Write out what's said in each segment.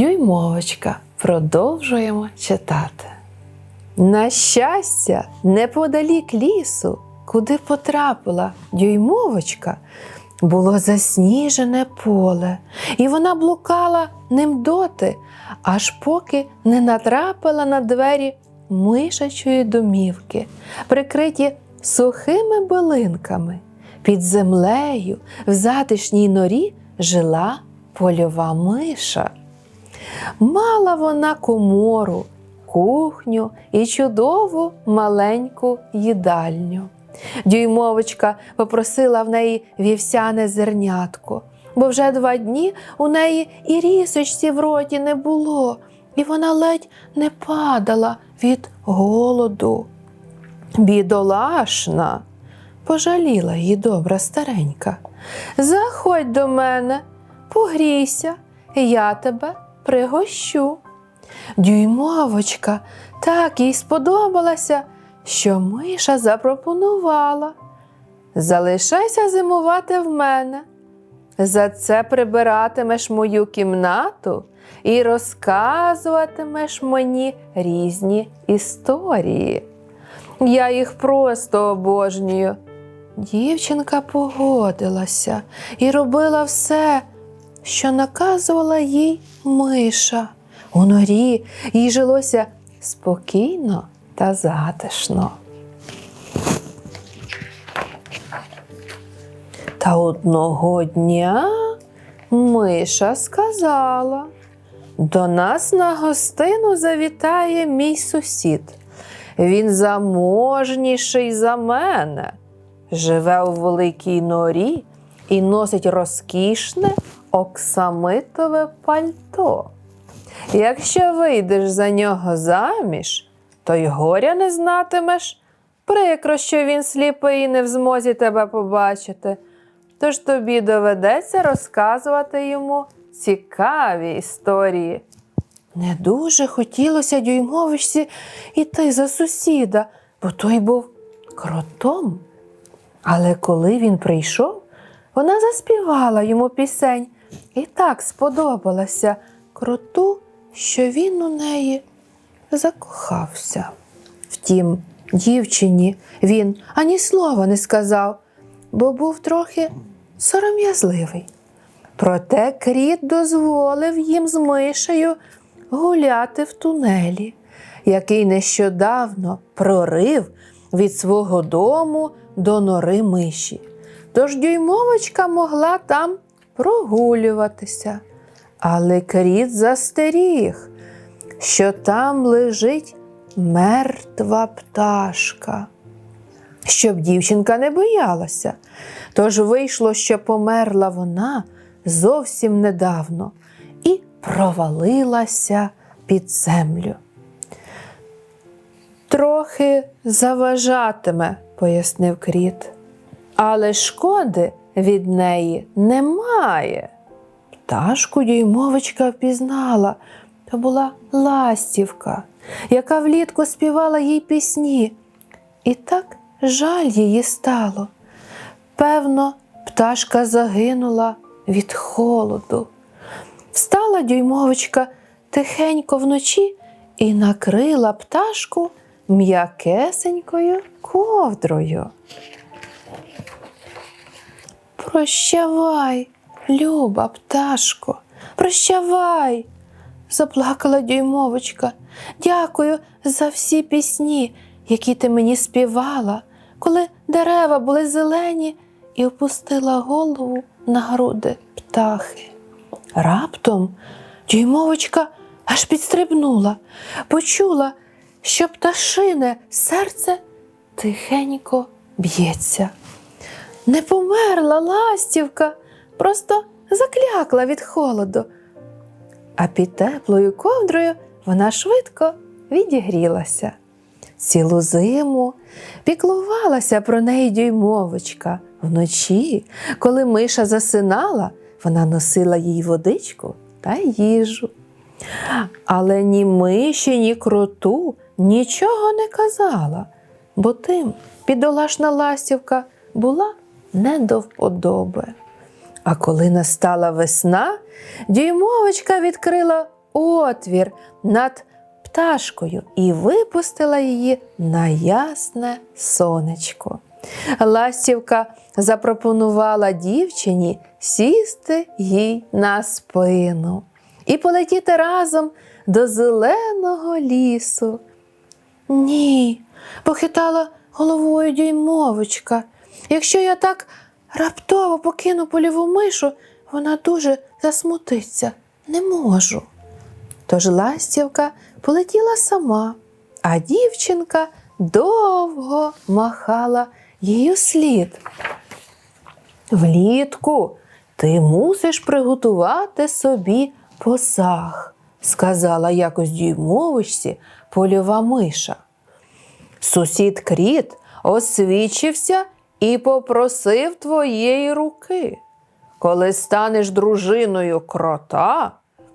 Дюймовочка. Продовжуємо читати. На щастя, неподалік лісу, куди потрапила дюймовочка, було засніжене поле, і вона блукала ним доти, аж поки не натрапила на двері мишачої домівки, прикриті сухими билинками. Під землею в затишній норі жила польова миша. Мала вона комору, кухню і чудову маленьку їдальню. Дюймовочка попросила в неї вівсяне зернятко, бо вже два дні у неї і рісочці в роті не було, і вона ледь не падала від голоду. Бідолашна, пожаліла її добра старенька. Заходь до мене, погрійся, я тебе пригощу. Дюймовочка так їй сподобалася, що миша запропонувала. Залишайся зимувати в мене. За це прибиратимеш мою кімнату і розказуватимеш мені різні історії. Я їх просто обожнюю. Дівчинка погодилася і робила все, що наказувала їй миша. У норі їй жилося спокійно та затишно. Та одного дня миша сказала, до нас на гостину завітає мій сусід. Він заможніший за мене, живе у великій норі і носить розкішне оксамитове пальто. Якщо вийдеш за нього заміж, то й горя не знатимеш. Прикро, що він сліпий і не в змозі тебе побачити. Тож тобі доведеться розказувати йому цікаві історії. Не дуже хотілося дюймовичці іти за сусіда, бо той був кротом. Але коли він прийшов, вона заспівала йому пісень і так сподобалася кроту, що він у неї закохався. Втім, дівчині він ані слова не сказав, бо був трохи сором'язливий. Проте кріт дозволив їм з мишею гуляти в тунелі, який нещодавно прорив від свого дому до нори миші. Тож дюймовочка могла там прогулюватися. Але кріт застеріг, що там лежить мертва пташка. Щоб дівчинка не боялася. Тож вийшло, що померла вона зовсім недавно і провалилася під землю. Трохи заважатиме, пояснив кріт, але шкоди від неї немає. Пташку дюймовочка впізнала, то була ластівка, яка влітку співала їй пісні, і так жаль її стало. Певно, пташка загинула від холоду. Встала дюймовочка тихенько вночі і накрила пташку м'якесенькою ковдрою. Прощавай, люба пташко, прощавай, заплакала дюймовочка. Дякую за всі пісні, які ти мені співала, коли дерева були зелені, і опустила голову на груди птахи. Раптом дюймовочка аж підстрибнула, почула, що пташине серце тихенько б'ється. Не померла ластівка, просто заклякла від холоду. А під теплою ковдрою вона швидко відігрілася. Цілу зиму піклувалася про неї дюймовочка. Вночі, коли миша засинала, вона носила їй водичку та їжу. Але ні миші, ні кроту нічого не казала, бо тим підолашна ластівка була не до вподоби. А коли настала весна, дюймовочка відкрила отвір над пташкою і випустила її на ясне сонечко. Ластівка запропонувала дівчині сісти їй на спину і полетіти разом до зеленого лісу. Ні, похитала головою дюймовочка. Якщо я так раптово покину польову мишу, вона дуже засмутиться. Не можу. Тож ластівка полетіла сама, а дівчинка довго махала її слід. Влітку ти мусиш приготувати собі посаг, сказала якось дюймовичці польова миша. Сусід кріт освічився і попросив твоєї руки. Коли станеш дружиною крота,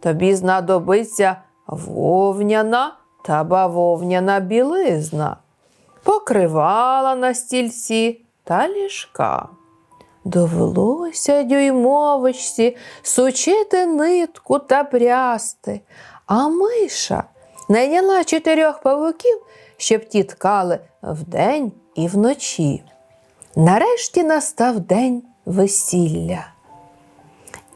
тобі знадобиться вовняна та бавовняна білизна, покривала на стільці та ліжка. Довелося дюймовичці сучити нитку та прясти, а миша найняла чотирьох павуків, щоб ті ткали вдень і вночі. Нарешті настав день весілля.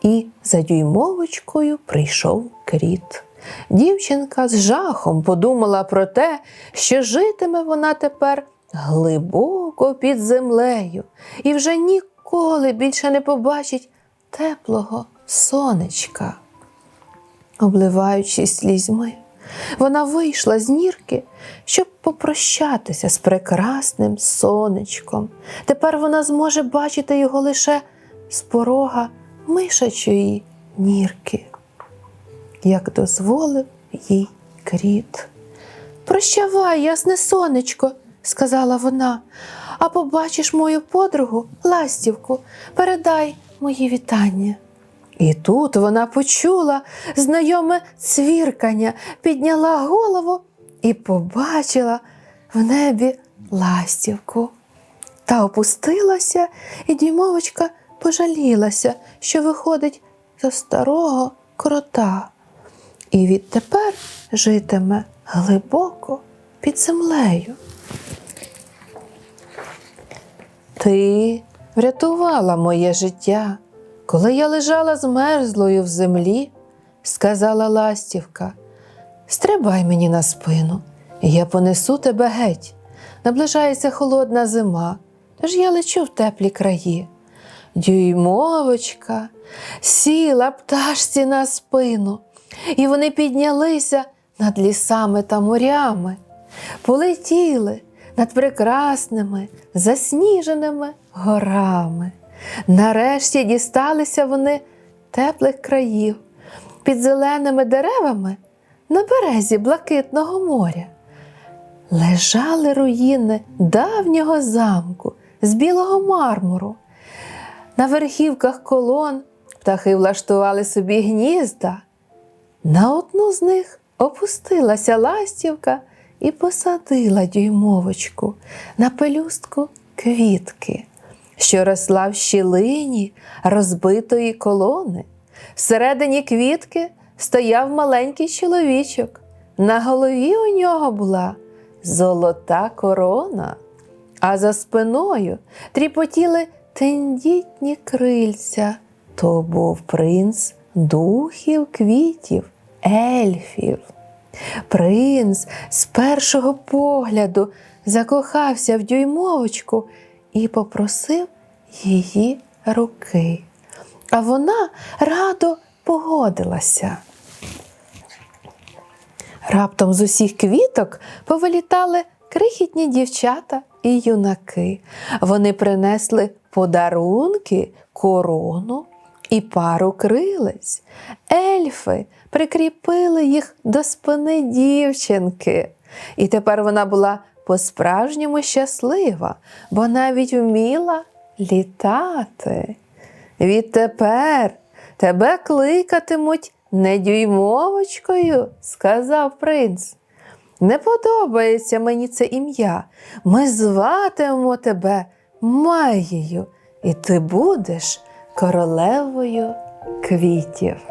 І за дюймовочкою прийшов кріт. Дівчинка з жахом подумала про те, що житиме вона тепер глибоко під землею і вже ніколи більше не побачить теплого сонечка. Обливаючись слізьми, вона вийшла з нірки, щоб попрощатися з прекрасним сонечком. Тепер вона зможе бачити його лише з порога мишачої нірки, як дозволив їй кріт. Прощавай, ясне сонечко, сказала вона, а побачиш мою подругу, ластівку, передай мої вітання. І тут вона почула знайоме цвіркання, підняла голову і побачила в небі ластівку. Та опустилася, і дюймовочка пожалілася, що виходить за старого крота. І відтепер житиме глибоко під землею. Ти врятувала моє життя, коли я лежала змерзлою в землі, сказала ластівка. Стрибай мені на спину, і я понесу тебе геть. Наближається холодна зима, тож я лечу в теплі краї. Дюймовочка сіла пташці на спину, і вони піднялися над лісами та морями, полетіли над прекрасними засніженими горами. Нарешті дісталися вони теплих країв під зеленими деревами на березі Блакитного моря. Лежали руїни давнього замку з білого мармуру. На верхівках колон птахи влаштували собі гнізда. На одну з них опустилася ластівка і посадила дюймовочку на пелюстку квітки, що росла в щілині розбитої колони. Всередині квітки стояв маленький чоловічок. На голові у нього була золота корона, а за спиною тріпотіли тендітні крильця. То був принц духів квітів, ельфів. Принц з першого погляду закохався в дюймовочку і попросив її руки. А вона радо погодилася. Раптом з усіх квіток повилітали крихітні дівчата і юнаки. Вони принесли подарунки, корону і пару крилець. Ельфи прикріпили їх до спини дівчинки. І тепер вона була по-справжньому щаслива, бо навіть вміла літати. Відтепер тебе кликатимуть не дюймовочкою, сказав принц. Не подобається мені це ім'я. Ми зватимемо тебе Маєю, і ти будеш королевою квітів.